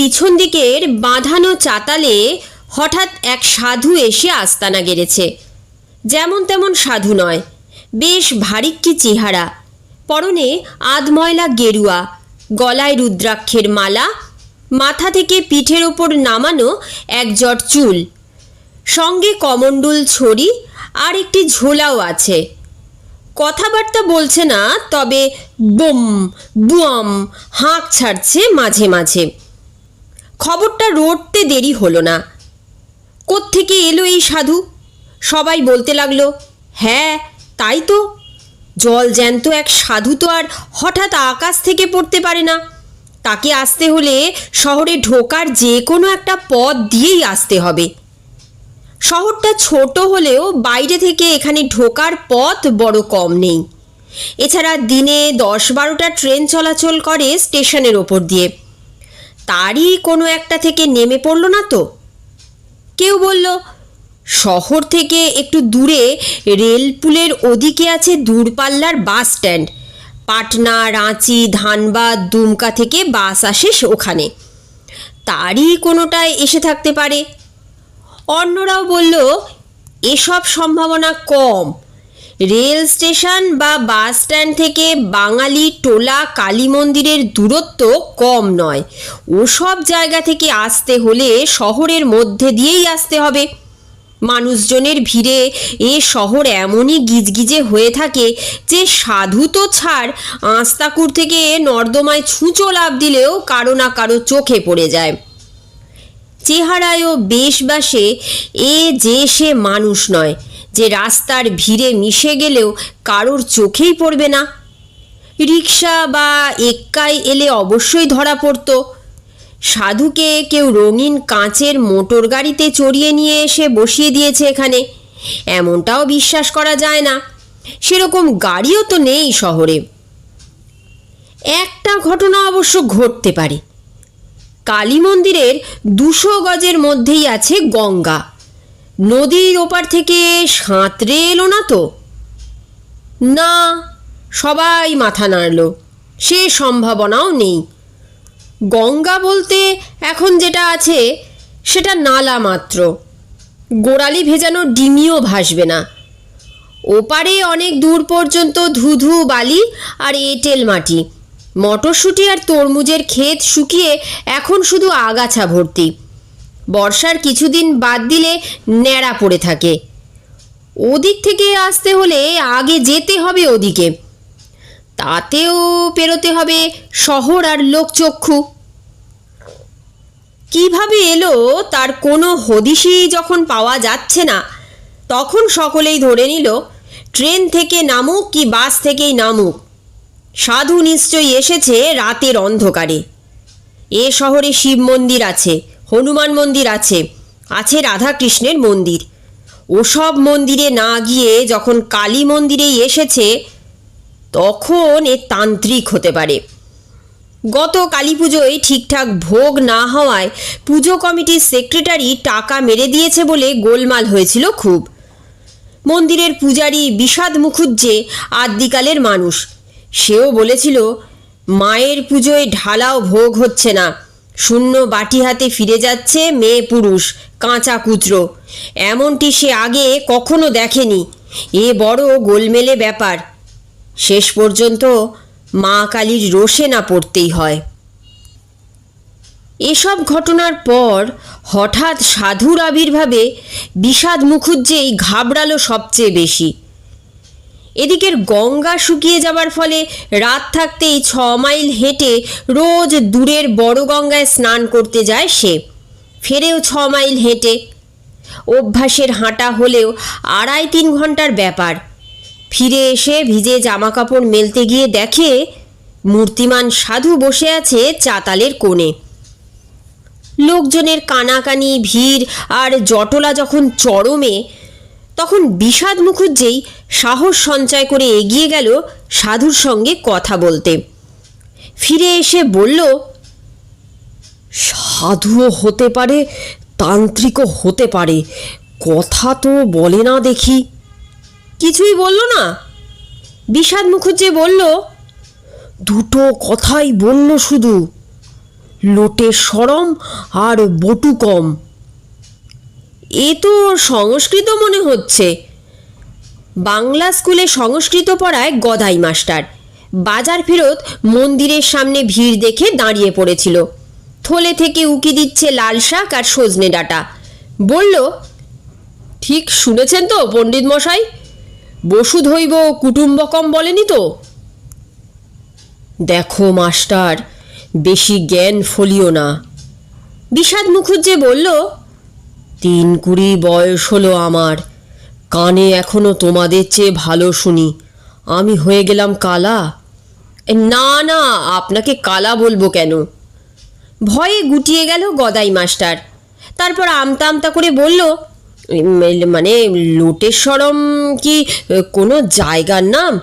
পিছন দিকের বাঁধানো চাতালে হঠাৎ এক সাধু এসে আস্তানা গেড়েছে। যেমন তেমন সাধু নয়, বেশ ভারিক্কি চেহারা। পরনে আধময়লা গেরুয়া, গলায় রুদ্রাক্ষের মালা, মাথা থেকে পিঠের ওপর নামানো এক জট চুল। সঙ্গে কমণ্ডুল ছড়ি আর একটি ঝোলাও আছে। কথাবার্তা বলছে না, তবে বুম, বুয়াম, হাঁক ছাড়ছে মাঝে মাঝে। খবরটা রটতে দেরি হলো না। কোত্থেকে এলো এই সাধু? সবাই বলতে লাগল হ্যাঁ তাই তো। জল জ্যান্ত এক সাধু তো আর হঠাৎ আকাশ থেকে পড়তে পারে না। তাকে আসতে হলে শহরে ঢোকার যে কোনো একটা পথ দিয়েই আসতে হবে। শহরটা ছোট হলেও বাইরে থেকে এখানে ঢোকার পথ বড় কম নেই। এছাড়া দিনে দশ বারোটা ট্রেন চলাচল করে স্টেশনের ওপর দিয়ে। তারই কোনো একটা থেকে নেমে পড়ল না তো? কেউ বলল, শহর থেকে একটু দূরে রেলপুলের ওদিকে আছে দূরপাল্লার বাস স্ট্যান্ড। পাটনা, রাঁচি, ধানবাদ, দুমকা থেকে বাস আসে ওখানে। তারই কোনোটায় এসে থাকতে পারে। অন্যরাও বলল, এসব সম্ভাবনা কম। রেল স্টেশন বা বাস স্ট্যান্ড থেকে বাঙালি টোলা কালী মন্দিরের দূরত্ব কম নয়। ওসব জায়গা থেকে আসতে হলে শহরের মধ্যে দিয়েই আসতে হবে। মানুষজনের ভিড়ে এ শহর এমনই গিজগিজে হয়ে থাকে যে সাধু তো ছাড়, আস্তাকুর থেকে নর্দমায় ছুঁচো লাভ দিলেও কারও না কারও চোখে পড়ে যায়। চেহারায় ও বেশবাসে এ যে সে মানুষ নয়। যে রাস্তার ভিড়ে মিশে গেলেও কারোর চোখেই পড়বে না। রিক্সা বা এক্কাই এলে অবশ্যই ধরা পড়তো। সাধুকে কেউ রঙিন কাঁচের মোটর গাড়িতে চড়িয়ে নিয়ে এসে বসিয়ে দিয়েছে এখানে। এমনটাও বিশ্বাস করা যায় না। সেরকম গাড়িও তো নেই শহরে। একটা ঘটনা অবশ্য ঘটতে পারে। কালী মন্দিরের দুশো গজের মধ্যেই আছে গঙ্গা। নদীর ওপার থেকে সাঁতরে এলো না তো? না, সবাই মাথা নাড়ল। সে সম্ভাবনাও নেই। গঙ্গা বলতে এখন যেটা আছে, সেটা নালা মাত্র। গোড়ালি ভেজানো ডিমিও ভাসবে না। ওপারে অনেক দূর পর্যন্ত ধুধু বালি আর এঁটেল মাটি। মটরশুঁটি আর তরমুজের ক্ষেত শুকিয়ে এখন শুধু আগাছা ভর্তি। বর্ষার কিছুদিন বাদ দিলে ন্যাড়া পড়ে থাকে। ওদিক থেকে আসতে হলে আগে যেতে হবে ওদিকে। তাতেও পেরোতে হবে শহর আর লোকচক্ষু। কীভাবে এলো তার কোনো হদিশই যখন পাওয়া যাচ্ছে না, তখন সকলেই ধরে নিল, ট্রেন থেকে নামুক কি বাস থেকেই নামুক। সাধু নিশ্চয়ই এসেছে রাতের অন্ধকারে। এ শহরে শিব মন্দির আছে হনুমান মন্দির আছে। আছে রাধাকৃষ্ণের মন্দির। ওসব মন্দিরে না গিয়ে যখন কালী মন্দিরেই এসেছে, তখন এ তান্ত্রিক হতে পারে। গত কালী পুজোয় ঠিকঠাক ভোগ না হওয়ায় পুজো কমিটির সেক্রেটারি টাকা মেরে দিয়েছে বলে গোলমাল হয়েছিল খুব। মন্দিরের পূজারী বিষাদ মুখুজ্জে আদ্যিকালের মানুষ। সেও বলেছিল, মায়ের পুজোয় ঢালাও ভোগ হচ্ছে না। শূন্য বাটি হাতে ফিরে যাচ্ছে মেয়ে পুরুষ, কাঁচা কুচরো এমনটি সে আগে কখনো দেখেনি। এ বড় গোলমেলে ব্যাপার। শেষ পর্যন্ত মা কালীর রোষে না পড়তেই হয়। এসব ঘটনার পর হঠাৎ সাধুর আবির্ভাবে বিষাদ মুখুজ্জেই ঘাবড়ালো সবচেয়ে বেশি। এদিকের গঙ্গা শুকিয়ে যাবার ফলে রাত থাকতেই ছ মাইল হেঁটে রোজ দূরের বড় গঙ্গায় স্নান করতে যায় সে। ফেরেও ছ মাইল হেঁটে। অভ্যাসের হাঁটা হলেও আড়াই তিন ঘণ্টার ব্যাপার। ফিরে এসে ভিজে জামা কাপড় মেলতে গিয়ে দেখে মূর্তিমান সাধু বসে আছে চাতালের কোণে। লোকজনের কানাকানি, ভিড় আর জটলা যখন চরমে তখন বিষাদ মুখুজ্জেই সাহস সঞ্চয় করে এগিয়ে গেল সাধুর সঙ্গে কথা বলতে। ফিরে এসে বলল, সাধুও হতে পারে, তান্ত্রিকও হতে পারে, কথা তো বলে না দেখি। কিছুই বলল না। বিষাদ মুখুজ্জে বলল, দুটো কথাই বলল শুধু, লোটে সরম আর বটু কম। এ তো সংস্কৃত মনে হচ্ছে। বাংলা স্কুলে সংস্কৃত পড়ায় গদাই মাস্টার। বাজার ফেরত মন্দিরের সামনে ভিড় দেখে দাঁড়িয়ে পড়েছিল। থলে থেকে উকি দিচ্ছে লাল শাক আর সজনে ডাঁটা। বলল, ঠিক শুনেছেন তো পণ্ডিত মশাই? বসুধৈব কুটুম্বকম বলেনি তো? দেখো মাস্টার, বেশি জ্ঞান ফলিও না। বিষাদ মুখুজ্জে বলল তিন কুড়ি বয়স হলো আমার। কানে এখনও তোমাদের চেয়ে ভালো শুনি। আমি হয়ে গেলাম কালা? না না আপনাকে কালা বলব কেন? ভয়ে গুটিয়ে গেল গদাই মাস্টার। তারপর আমতা আমতা করে বলল "উম, মানে লোটেশ্বরম কি কোনো জায়গার নাম?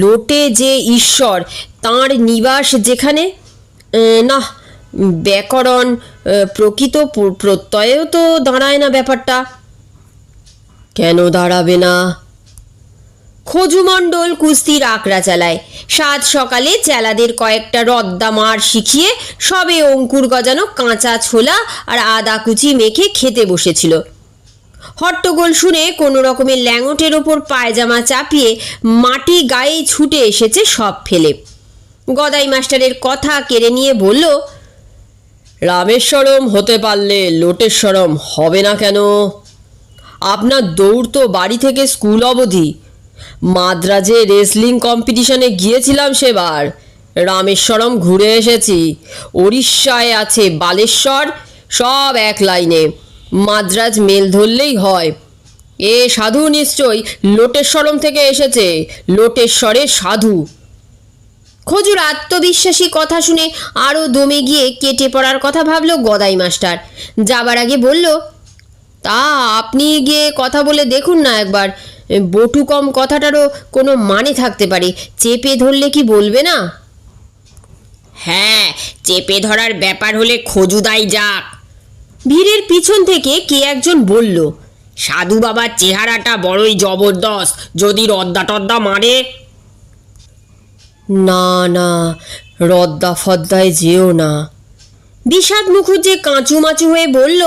লোটে যে ঈশ্বর তাঁর নিবাস যেখানে? না ব্যাকরণ প্রকৃত প্র- প্রত্যয়েও তো দাঁড়ায় না ব্যাপারটা। কেন দাঁড়াবে না? খোজুমণ্ডল কুস্তির আকড়া চালায়। সাত সকালে চেলাদের কয়েকটা রদ্দা মার শিখিয়ে সবে অঙ্কুর গজানো কাঁচা ছোলা আর আদা কুচি মেখে খেতে বসেছিল। হট্টগোল শুনে কোনো রকমের ল্যাঙটের ওপর পায়জামা চাপিয়ে মাটি গায়ে ছুটে এসেছে সব ফেলে। গদাই মাস্টারের কথা কেড়ে নিয়ে বলল রামেশ্বরম হতে পারলে লোটেশ্বরম হবে না কেন? আপনার দৌড় তো বাড়ি থেকে স্কুল অবধি। মাদ্রাজে রেসলিং কম্পিটিশনে গিয়েছিলাম সেবার। রামেশ্বরম ঘুরে এসেছি। উড়িষ্যায় আছে বালেশ্বর, সব এক লাইনে। মাদ্রাজ মেল ধরলেই হয়। এ সাধু নিশ্চয়ই লোটেশ্বরম থেকে এসেছে। লোটেশ্বরের সাধু। খজুর আত্মবিশ্বাসী কথা শুনে আরও দমে গিয়ে কেটে পড়ার কথা ভাবলো গদাই মাস্টার। যাবার আগে বলল তা আপনি গিয়ে কথা বলে দেখুন না একবার। বটু কম কথাটারও কোনো মানে থাকতে পারে। চেপে ধরলে কি বলবে না? হ্যাঁ চেপে ধরার ব্যাপার হলে খজুদাই যাক। ভিড়ের পিছন থেকে কে একজন বলল সাধু বাবার চেহারাটা বড়ই জবরদস্ত। যদি রদ্দা টদ্দা মারে না না, রদ্দা ফদ্দায় যেও না। বিষাদ মুখুজ্জে কাঁচুমাচু হয়ে বলল,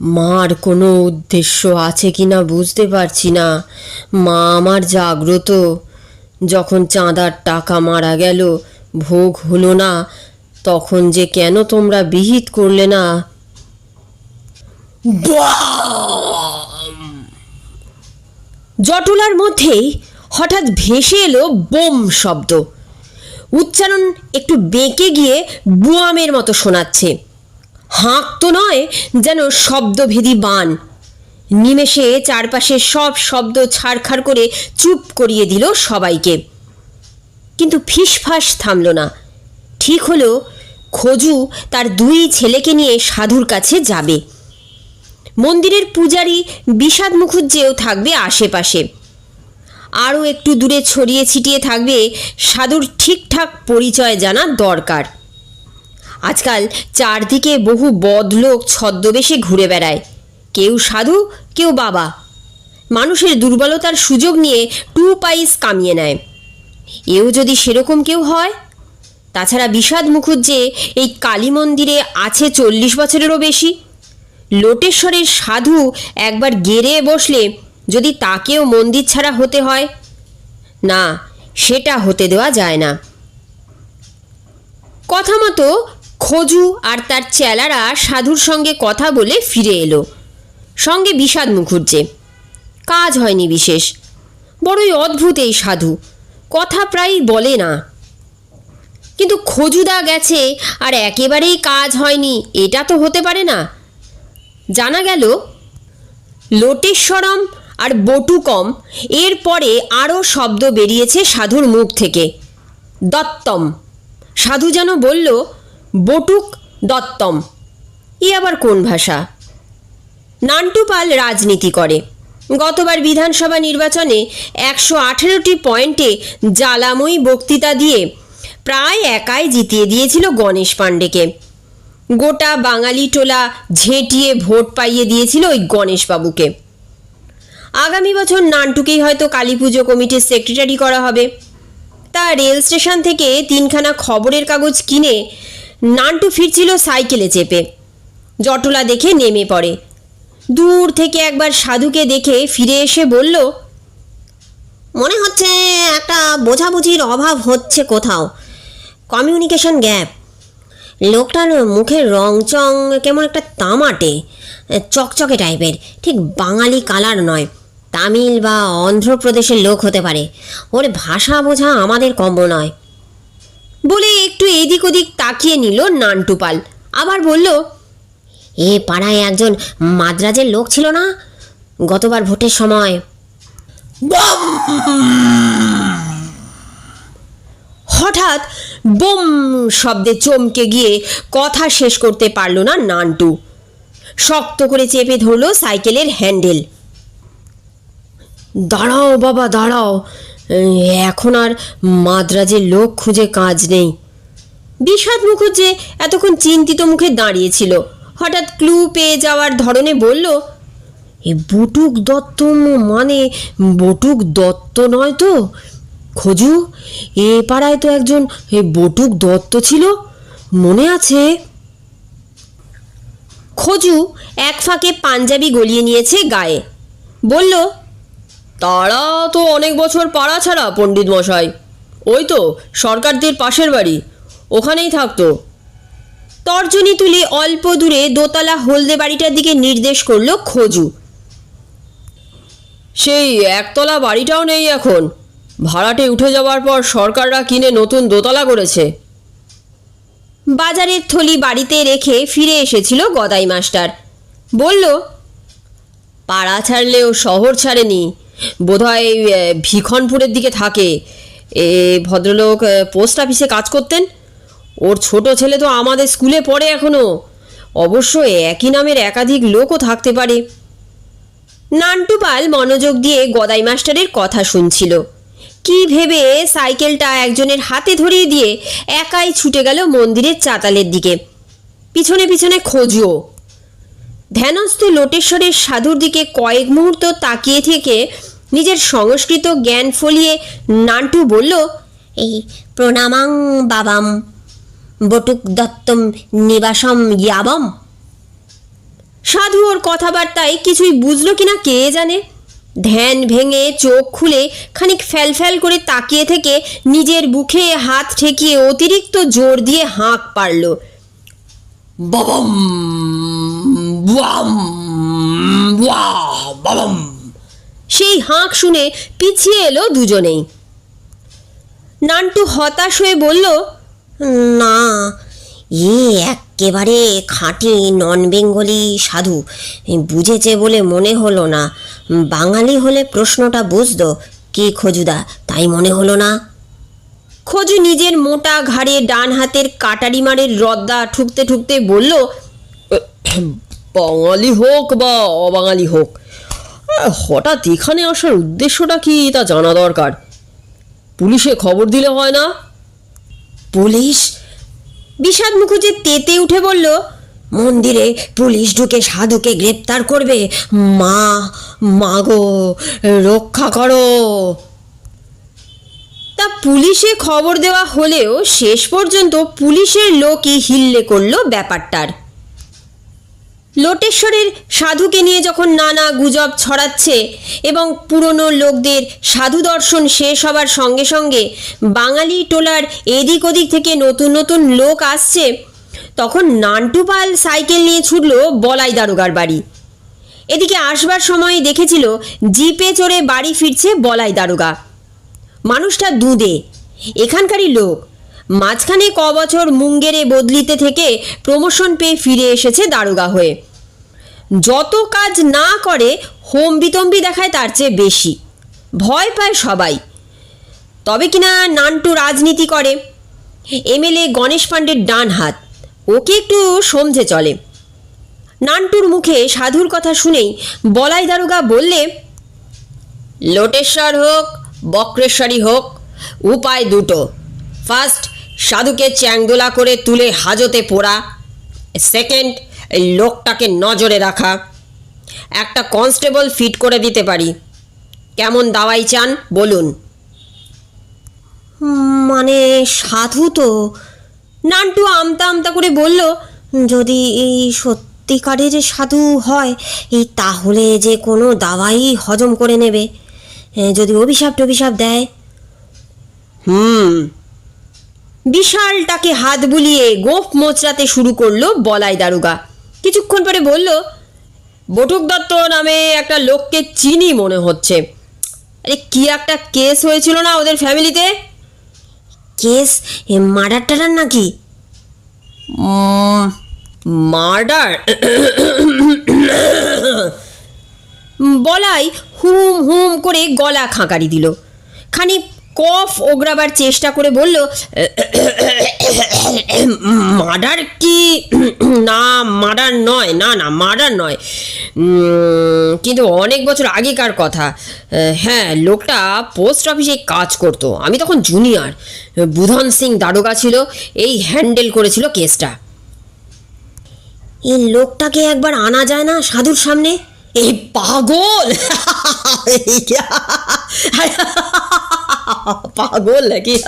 মার কোনো উদ্দেশ্য আছে কি না বুঝতে পারছি না। মা আমার জাগ্রত। যখন চাঁদার টাকা মারা গেল, ভোগ হলো না, তখন যে কেন তোমরা বিহিত করলে না? জটলার মধ্যেই হঠাৎ ভেসে এলো বোম শব্দ। উচ্চারণ একটু বেঁকে গিয়ে বুয়ামের মতো শোনাচ্ছে। হাঁক তো নয় যেন শব্দভেদী বান। নিমেষে চারপাশে সব শব্দ ছাড়খাড় করে চুপ করিয়ে দিল সবাইকে। কিন্তু ফিসফাস থামল না। ঠিক হলো খোজু তার দুই ছেলেকে নিয়ে সাধুর কাছে যাবে। মন্দিরের পূজারী বিষাদ মুখুজ্জেও থাকবে আশেপাশে। আরও একটু দূরে ছড়িয়ে ছিটিয়ে থাকবে সাধুর ঠিকঠাক পরিচয় জানা দরকার। আজকাল চারদিকে বহু বদলোক ছদ্মবেশে ঘুরে বেড়ায়। কেউ সাধু, কেউ বাবা। মানুষের দুর্বলতার সুযোগ নিয়ে টু পাইস কামিয়ে নেয়। এও যদি সেরকম কেউ হয়? তাছাড়া বিষাদ মুখুজ্জে এই কালী মন্দিরে আছে চল্লিশ বছরেরও বেশি। লোটেশ্বরের সাধু একবার গেড়ে বসলে যদি তাকেও মন্দির ছাড়া হতে হয়? না, সেটা হতে দেওয়া যায় না। কথা মতো খোজু আর তার চেলারা সাধুর সঙ্গে কথা বলে ফিরে এলো। সঙ্গে বিষাদ মুখুজ্জে। কাজ হয়নি বিশেষ। বড়ই অদ্ভুত এই সাধু। কথা প্রায়ই বলে না। কিন্তু খজুদা গেছে আর একেবারেই কাজ হয়নি, এটা তো হতে পারে না। জানা গেল, লোটেশ্বরম আর বটুকম এর পরে আরও শব্দ বেরিয়েছে সাধুর মুখ থেকে। দত্তম। সাধু যেন বলল, বটুক দত্তম। এ আবার কোন ভাষা? নান্টুপাল রাজনীতি করে। গতবার বিধানসভা নির্বাচনে একশো আঠেরোটি পয়েন্টে জ্বালাময়ী বক্তৃতা দিয়ে প্রায় একাই জিতিয়ে দিয়েছিল গণেশ পাণ্ডেকে। গোটা বাঙালি টোলা ঝেঁটিয়ে ভোট পাইয়ে দিয়েছিল ওই গণেশবাবুকে। আগামী বছর নানটুকেই হয়তো কালী পুজো কমিটির সেক্রেটারি করা হবে। তা রেল স্টেশন থেকে তিনখানা খবরের কাগজ কিনে নানটু ফিরছিল সাইকেলে চেপে। জটলা দেখে নেমে পড়ে। দূর থেকে একবার সাধুকে দেখে ফিরে এসে বলল, মনে হচ্ছে একটা বোঝাবুঝির অভাব হচ্ছে কোথাও। Communication gap. লোকটার মুখের রং চং কেমন একটা তামাটে, চকচকে টাইপের। ঠিক বাঙালি কালার নয়। তামিল বা অন্ধ্রপ্রদেশের লোক হতে পারে। ওর ভাষা বোঝা আমাদের কম্ব নয়। বলে একটু এদিক ওদিক তাকিয়ে নিল নান্টুপাল। আবার বলল এ পাড়ায় একজন মাদ্রাজের লোক ছিল না? গতবার ভোটের সময় হঠাৎ বোম শব্দে চমকে গিয়ে কথা শেষ করতে পারল না নান্টু। শক্ত করে চেপে ধরলো সাইকেলের হ্যান্ডেল। দাঁড়াও বাবা, দাঁড়াও। এখন আর মাদ্রাজের লোক খুঁজে কাজ নেই। বিষাদ মুখুজ্জে এতক্ষণ চিন্তিত মুখে দাঁড়িয়েছিল। হঠাৎ ক্লু পেয়ে যাওয়ার ধরনে বলল, এ বটুক দত্ত মানে বটুক দত্ত নয় তো? খোঁজু, এ পাড়ায় তো একজন এ বটুক দত্ত ছিল, মনে আছে? খোঁজু এক ফাঁকে পাঞ্জাবি গলিয়ে নিয়েছে গায়ে। বলল তারা তো অনেক বছর পাড়া ছাড়া পণ্ডিত মশাই। ওই তো, সরকারদের পাশের বাড়ি। ওখানেই থাকতো। তর্জনী তুলে অল্প দূরে দোতলা হলদে বাড়িটার দিকে নির্দেশ করল খোঁজু। সেই একতলা বাড়িটাও নেই এখন। ভাড়াটে উঠে যাওয়ার পর সরকাররা কিনে নতুন দোতলা করেছে। বাজারের থলি বাড়িতে রেখে ফিরে এসেছিল গদাই মাস্টার। বলল, পাড়া ছাড়লেও শহর ছাড়েনি। বোধহয় ভিখনপুরের দিকে থাকে। এ, ভদ্রলোক পোস্ট অফিসে কাজ করতেন। ওর ছোট ছেলে তো আমাদের স্কুলে পড়ে এখনও। অবশ্য একই নামের একাধিক লোকও থাকতে পারে। নান্টুপাল মনোযোগ দিয়ে গদাই মাস্টারের কথা শুনছিল। কি ভেবে সাইকেলটা একজনের হাতে ধরিয়ে দিয়ে একাই ছুটে গেল মন্দিরের চাতালের দিকে। পিছনে পিছনে খোঁজও। ধ্যানস্থ লোটেশ্বরের সাধুর দিকে কয়েক মুহূর্ত তাকিয়ে থেকে নিজের সংস্কৃত জ্ঞান ফলিয়ে নান্টু বলল, এই প্রণামাং বাবাম, বটুক দত্তম নিবাসম ইয়াবম। সাধু ওর কথাবার্তায় কিছুই বুঝলো কিনা কে জানে। ধ্যান ভেঙে চোখ খুলে খানিক ফ্যাল করে তাকিয়ে থেকে নিজের বুকে হাত ঠেকিয়ে অতিরিক্ত জোর দিয়ে হাঁক পারল বাবাম সেই হাঁক শুনে পিছিয়ে এলো দুজনেই। নান্টু হতাশ হয়ে বলল, না, এ একেবারে খাঁটি নন বেঙ্গলি সাধু। বুঝেছে বলে মনে হলো না। বাঙালি হলে প্রশ্নটা বুঝতো, কে খোঁজুদা, তাই মনে হলো না। খোঁজু নিজের মোটা ঘাড়ে ডান হাতের কাটারি মারের রদ্দা ঠুকতে ঠুকতে বলল বাঙালি হোক বা অবাঙালি হোক। হঠাৎ এখানে আসার উদ্দেশ্যটা কি তা জানা দরকার। পুলিশে খবর দিলে হয় না? পুলিশ? বিষাদ মুখুজ্জে তেতে উঠে বলল মন্দিরে পুলিশ ঢুকে সাধুকে গ্রেপ্তার করবে। মা মাগো রক্ষা করো। তা পুলিশে খবর দেওয়া হলেও শেষ পর্যন্ত পুলিশের লোকই হিল্লে করল ব্যাপারটার। লোটেশ্বরের সাধুকে নিয়ে যখন নানা গুজব ছড়াচ্ছে এবং পুরনো লোকদের সাধু দর্শন শেষ হবার সঙ্গে সঙ্গে বাঙালি টোলার এদিক ওদিক থেকে নতুন নতুন লোক আসছে, তখন নান্টুপাল সাইকেল নিয়ে ছুটল বলাই দারোগার বাড়ি। এদিকে আসবার সময় দেখেছিল জিপে চড়ে বাড়ি ফিরছে বলাই দারোগা। মানুষটা দুধে এখানকারই লোক। মাঝখানে ক বছর মুঙ্গেরে বদলিতে থেকে প্রমোশন পেয়ে ফিরে এসেছে দারোগা হয়ে যত কাজ না করে, হোম বিতম্বি দেখায় তার চেয়ে বেশি। ভয় পায় সবাই। তবে কিনা নান্টু রাজনীতি করে। এমএলএ গণেশ পাণ্ডের ডান হাত। ওকে একটু সমঝে চলে। নান্টুর মুখে সাধুর কথা শুনেই বলাই দারোগা বললে, লোটেশ্বর হোক বক্রেশ্বরী হোক, উপায় দুটো। ফার্স্ট সাধুকে চ্যাংদোলা করে তুলে হাজতে পোড়া। সেকেন্ড লোকটাকে নজরে রাখা। একটা কনস্টেবল ফিট করে দিতে পারি। কেমন দাওয়াই চান বলুন। মানে সাধু তো। নান্টু আমতা আমতা করে বলল যদি এই সত্যিকারের সাধু হয় এই তাহলে যে কোনো দাওয়াই হজম করে নেবে। যদি অভিশাপ টভিশাপ দেয়? হুম। বিশালটাকে হাত বুলিয়ে গোফ মোচড়াতে শুরু করল বলাই দারুগা। কিছুক্ষণ পরে বলল বটুক দত্ত নামে একটা লোককে চিনি মনে হচ্ছে। আরে কি একটা কেস হয়েছিল না ওদের ফ্যামিলিতে? কেস? মার্ডার টাডার নাকি? মার্ডার? বলাই হুম হুম করে গলা খাঁকারি দিল। খানিক কফ ওগরাবার চেষ্টা করে বলল, মার্ডার কি? না, মার্ডার নয়, না না, মার্ডার নয়। কিন্তু অনেক বছর আগেকার কথা। হ্যাঁ লোকটা পোস্ট অফিসে কাজ করতো। আমি তখন জুনিয়র। বুধন সিং দারোগা ছিল, এই হ্যান্ডেল করেছিল কেসটা। এই লোকটাকে একবার আনা যায় না সাধুর সামনে? এই পাগল পাগল নাকি?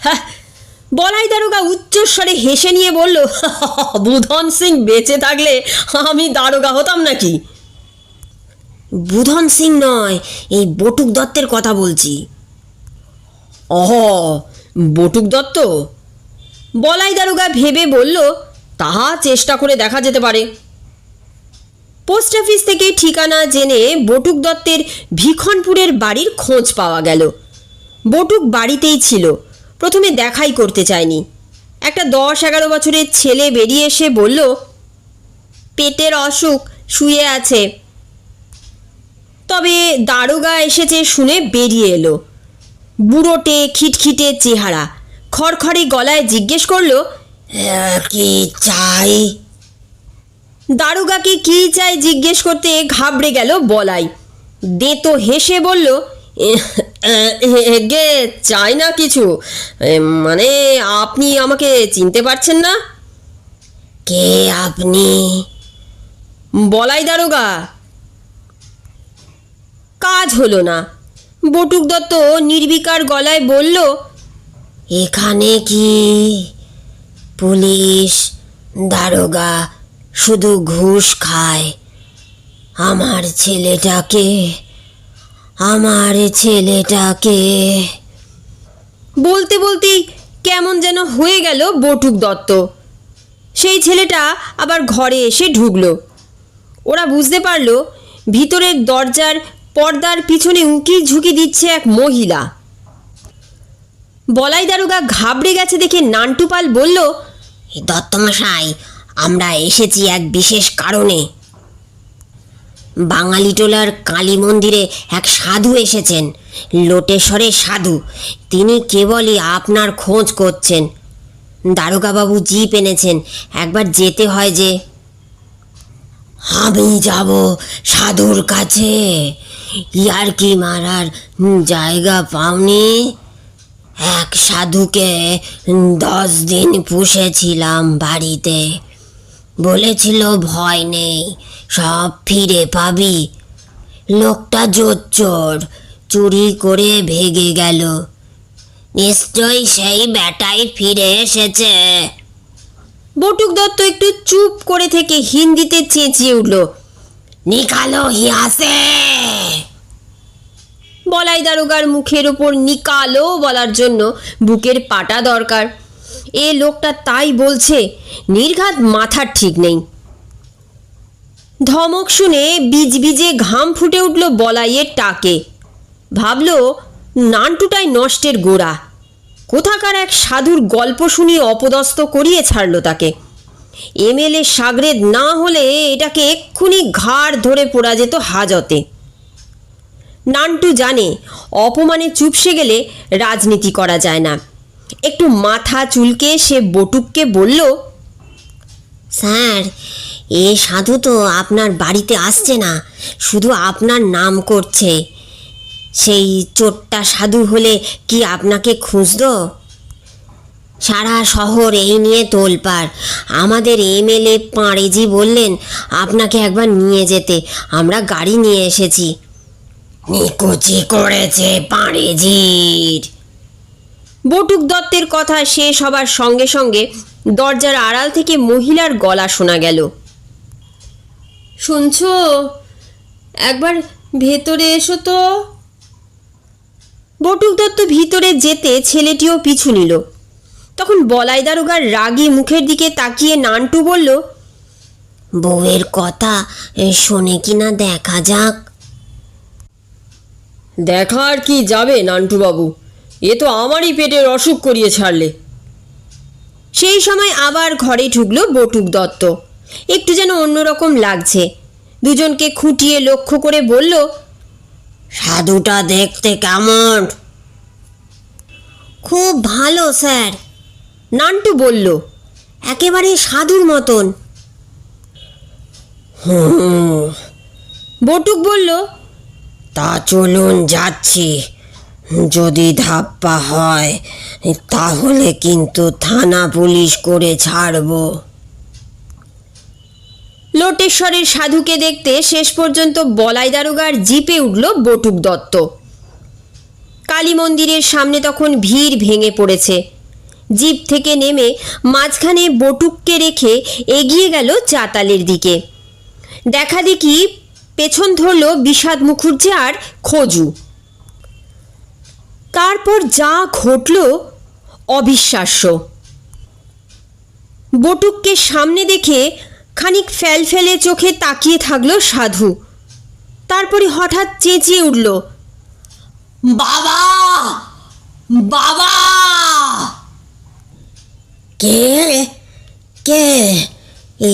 হ্যাঁ বলাই দারোগা উচ্চস্বরে হেসে নিয়ে বলল, বুধন সিং বেঁচে থাকলে আমি দারোগা হতাম নাকি? বুধন সিং নয়, এই বটুক দত্তের কথা বলছি। অহ, বটুক দত্ত? বলাই দারোগা ভেবে বলল, তাহা চেষ্টা করে দেখা যেতে পারে। পোস্ট অফিস থেকে ঠিকানা জেনে বটুক দত্তের ভিখনপুরের বাড়ির খোঁজ পাওয়া গেল। বটুক বাড়িতেই ছিল। প্রথমে দেখাই করতে চায়নি। একটা দশ এগারো বছরের ছেলে বেরিয়ে এসে বলল, পেটের অসুখ, শুয়ে আছে। তবে দারোগা এসেছে শুনে বেরিয়ে এলো। বুড়োটে খিটখিটে চেহারা, খড়খড়ে গলায় জিজ্ঞেস করল কি চাই? দারোগাকে কি চাই জিজ্ঞেস করতে ঘাবড়ে গেল বলাই। দেতো হেসে বলল গে, চাই না কিছু। মানে আপনি আমাকে চিনতে পারছেন না? কে আপনি? বলাই দারোগা। কাজ হলো না। বটুক দত্ত নির্বিকার গলায় বলল, এখানে কি পুলিশ দারোগা শুধু ঘুষ খায়? আমার ছেলেটাকে আমার ছেলেটাকে। বলতে বলতেই কেমন যেন হয়ে গেল বটুক দত্ত। সেই ছেলেটা আবার ঘরে এসে ঢুকলো। ওরা বুঝতে পারল ভিতরের দরজার পর্দার পিছনে উঁকি ঝুঁকি দিচ্ছে এক মহিলা। বলাই দারোগা ঘাবড়ে গেছে দেখে নান্টুপাল বলল দত্তমশাই আমরা এসেছি এক বিশেষ কারণে। বাঙালি টোলার কালী মন্দিরে এক সাধু এসেছেন, লোটেশ্বরের সাধু। তিনি কেবলই আপনার খোঁজ করছেন। দারোগাবাবু জিপ এনেছেন, একবার যেতে হয় যে। আমি যাব সাধুর কাছে। ইয়ার কি মারার জায়গা পাওনি? এক সাধুকে দশ দিন পুষেছিলাম বাড়িতে। বলেছিল ভয় নেই। সব ফিরে পাবি। লোকটা জোচ্চোর চুরি করে ভেগে গেল। নিশ্চয়ই সেই বেটাই ফিরে এসেছে। বটুক দত্ত একটু চুপ করে থেকে হিন্দিতে চেঁচিয়ে উঠল নিকালো হিয়াসে বলাই দারোগার মুখের ওপর নিকালো বলার জন্য বুকের পাটা দরকার। এ লোকটা তাই বলছে, নির্ঘাত মাথার ঠিক নেই। ধমক শুনে বীজ বীজে ঘাম ফুটে উঠল বলাইয়ের টাকে। ভাবল, নানটুটাই নষ্টের গোড়া। কোথাকার এক সাধুর গল্প শুনিয়ে অপদস্থ করিয়ে ছাড়ল তাকে। এমএলএ সাগরেদ না হলে এটাকে এক্ষুনি ঘাড় ধরে পড়া যেত হাজতে। নান্টু জানে, অপমানে চুপসে গেলে রাজনীতি করা যায় না। একটু মাথা চুলকে সে বটুককে বলল স্যার, এ সাধু তো আপনার বাড়িতে আসছে না, শুধু আপনার নাম করছে। সেই চোরটা সাধু হলে কি আপনাকে খুঁজতো? সারা শহর এই নিয়ে তোলপাড়। আমাদের এমএলএ পাঁড়েজি বললেন, আপনাকে একবার নিয়ে যেতে, আমরা গাড়ি নিয়ে এসেছি। নিকুচি করেছে পাঁড়েজির। বটুক দত্তের কথা শেষ হবার সঙ্গে সঙ্গে দরজার আড়াল থেকে মহিলার গলা শোনা গেল। শুনছো? একবার ভেতরে এসো তো। বটুক দত্ত ভিতরে যেতে ছেলেটিও পিছু নিল। তখন বলাই দারোগার রাগি মুখের দিকে তাকিয়ে নান্টু বলল, বউয়ের কথা শোনে কিনা দেখা যাক? দেখা আর কি যাবে নান্টুবাবু? এ তো আমারই পেটের অসুখ করিয়ে ছাড়লে। সেই সময় আবার ঘরে ঢুকলো বটুক দত্ত। একটু যেন অন্যরকম লাগছে। দুজনকে খুঁটিয়ে লক্ষ্য করে বলল, সাধুটা দেখতে কেমন? খুব ভালো, স্যার, নান্টু বলল, একেবারে সাধুর মতন। বটুক বলল, তা চলুন যাচ্ছি। যদি ধাপ্পা হয়, তাহলে কিন্তু থানা পুলিশ করে ছাড়বো। লোটেশ্বরের সাধুকে দেখতে শেষ পর্যন্ত বলাই দারোগার জিপে উঠল বটুক দত্ত। কালী মন্দিরের সামনে তখন ভিড় ভেঙে পড়েছে। জিপ থেকে নেমে মাঝখানে বটুককে রেখে এগিয়ে গেল চাতালের দিকে। দেখা দেখি পেছন ধরল বিষাদ মুখুজ্জে আর খোজু। তারপর যা ঘটল অবিশ্বাস্য। বটুককে সামনে দেখে খানিক ফেল ফেলে চোখে তাকিয়ে থাকল সাধু। তারপরে হঠাৎ চেঁচিয়ে উঠল, বাবা! বাবা! কে? কে?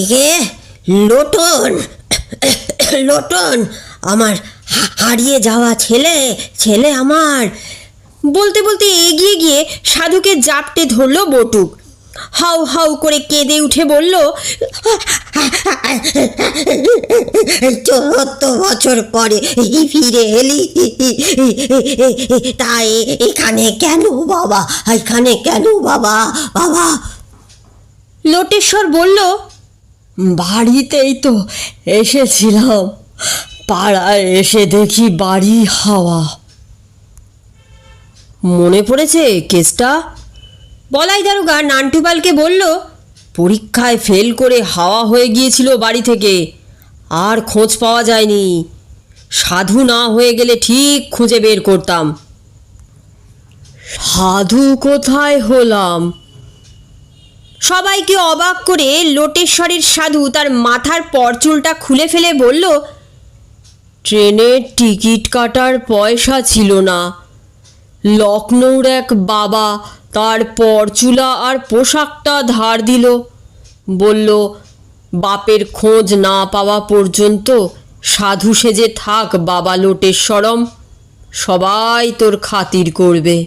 কে লোটন? লোটন, আমার হারিয়ে যাওয়া ছেলে ছেলে আমার। বলতে বলতে এগিয়ে গিয়ে সাধুকে জাপটে ধরলো বটুক। হাউ হাউ করে কেঁদে উঠে বলল চোদ্দ বছর পরে ফিরে এলি। তাই এখানে কেন বাবা? এখানে কেন বাবা? বাবা। লোটেশ্বর বলল বাড়িতেই তো এসেছিলাম। পাড়ায় এসে দেখি বাড়ি হাওয়া। মনে পড়েছে কেসটা? বলাই দারোগা নান্টুপালকে বলল, পরীক্ষায় ফেল করে হাওয়া হয়ে গিয়েছিল বাড়ি থেকে। আর খোঁজ পাওয়া যায়নি। সাধু না হয়ে গেলে ঠিক খুঁজে বের করতাম। সাধু কোথায় হলাম? সবাইকে অবাক করে লোটেশ্বরের সাধু তার মাথার পরচুলটা খুলে ফেলে বলল, ট্রেনের টিকিট কাটার পয়সা ছিল না। লখনৌর এক বাবা তার পরচুলা আর পোশাকটা ধার দিল। বলল, বাপের খোঁজ না পাওয়া পর্যন্ত সাধু সেজে থাক বাবা লোটেশ্বরম। সবাই তোর খাতির করবে।